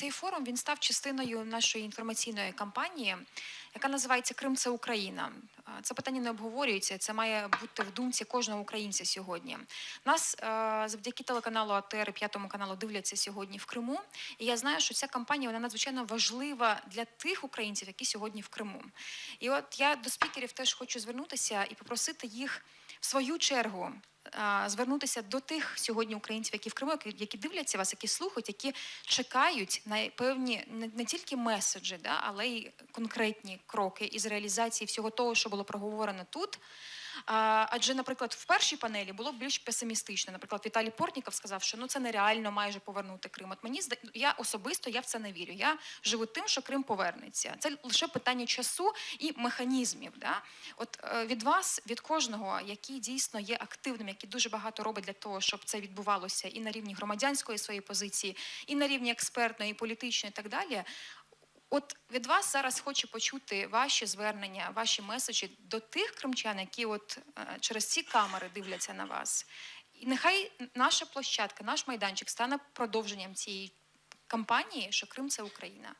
цей форум він став частиною нашої інформаційної кампанії, яка називається Крим це Україна. Е, Це питання не обговорюється. Це має бути в думці кожного українця сьогодні. Нас е, завдяки телеканалу АТР п'ятому каналу дивляться сьогодні в Криму. І я знаю, що ця кампанія вона надзвичайно важлива для тих українців, які сьогодні в Криму. І от я до спікерів теж хочу звернутися і попросити їх в свою чергу звернутися до тих сьогодні українців, які в Криму, які- дивляться вас, які слухають, які чекають на певні не тільки меседжі, да, але й конкретні кроки із реалізації всього того, що було проговорено тут. Адже, наприклад, в першій панелі було більш песимістично. Наприклад, Віталій Портніков сказав, що ну це нереально майже повернути Крим. От мені я особисто я в це не вірю. Я живу тим, що Крим повернеться. Це лише питання часу і механізмів. Да? От е, від вас, від кожного, який дійсно є активним, який дуже багато робить для того, щоб це відбувалося і на рівні громадянської своєї позиції, і на рівні експертної, і політичної, і так далі. От від вас зараз хочу почути ваші звернення, ваші меседжі до тих кримчан, які от е, через ці камери дивляться на вас. І нехай наша площадка, наш майданчик стане продовженням цієї кампанії, що Крим це Україна.